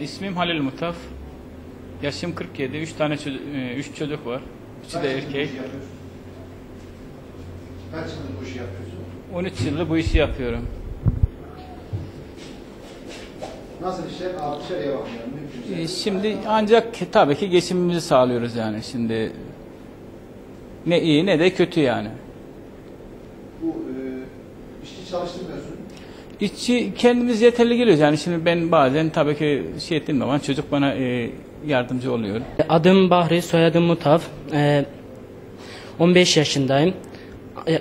İsmim Halil Mutaf. Yaşım 47. 3 tane çocuk, 3 çocuk var. Üçü de erkek. Kaç yıldır bu işi yapıyorsun? 13 yıldır bu işi yapıyorum. Nasıl işler? Ev var yani. Mümkünse. E, Şimdi ancak tabii ki geçimimizi sağlıyoruz yani. Şimdi ne iyi ne de kötü yani. Bu e, işçi çalıştırmıyorsun. İşçi kendimiz yeterli geliyoruz yani. Şimdi ben bazen tabii ki şey ettiğim zaman çocuk bana e, yardımcı oluyor. Adım Bahri, soyadım Mutav. Ee, 15 yaşındayım. Ee,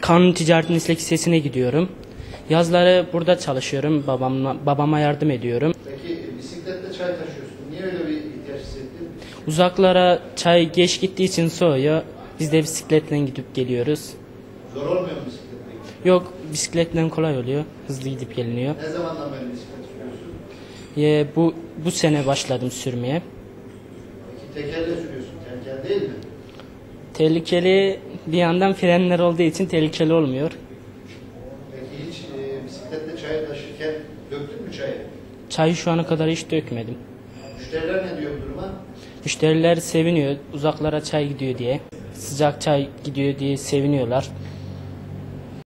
Kanun Ticaret Meslek Lisesi'ne gidiyorum. Yazları burada çalışıyorum. Babamla, babama yardım ediyorum. Peki bisikletle çay taşıyorsun. Niye öyle bir ihtiyaç hissettin? Uzaklara çay geç gittiği için soğuyor. Biz de bisikletle gidip geliyoruz. Zor olmuyor mu bisikletle? Yok bisikletle kolay oluyor. Hızlı gidip geliniyor. Ne zamandan beri bisiklet sürüyorsun? Ee, bu bu sene başladım sürmeye. Peki tekerle sürüyorsun. Teker değil mi? Tehlikeli bir yandan frenler olduğu için tehlikeli olmuyor. Peki hiç e, bisikletle çay taşırken mü çayı? Çayı şu ana kadar hiç dökmedim. Müşteriler ne diyor bu duruma? Müşteriler seviniyor uzaklara çay gidiyor diye. Sıcak çay gidiyor diye seviniyorlar.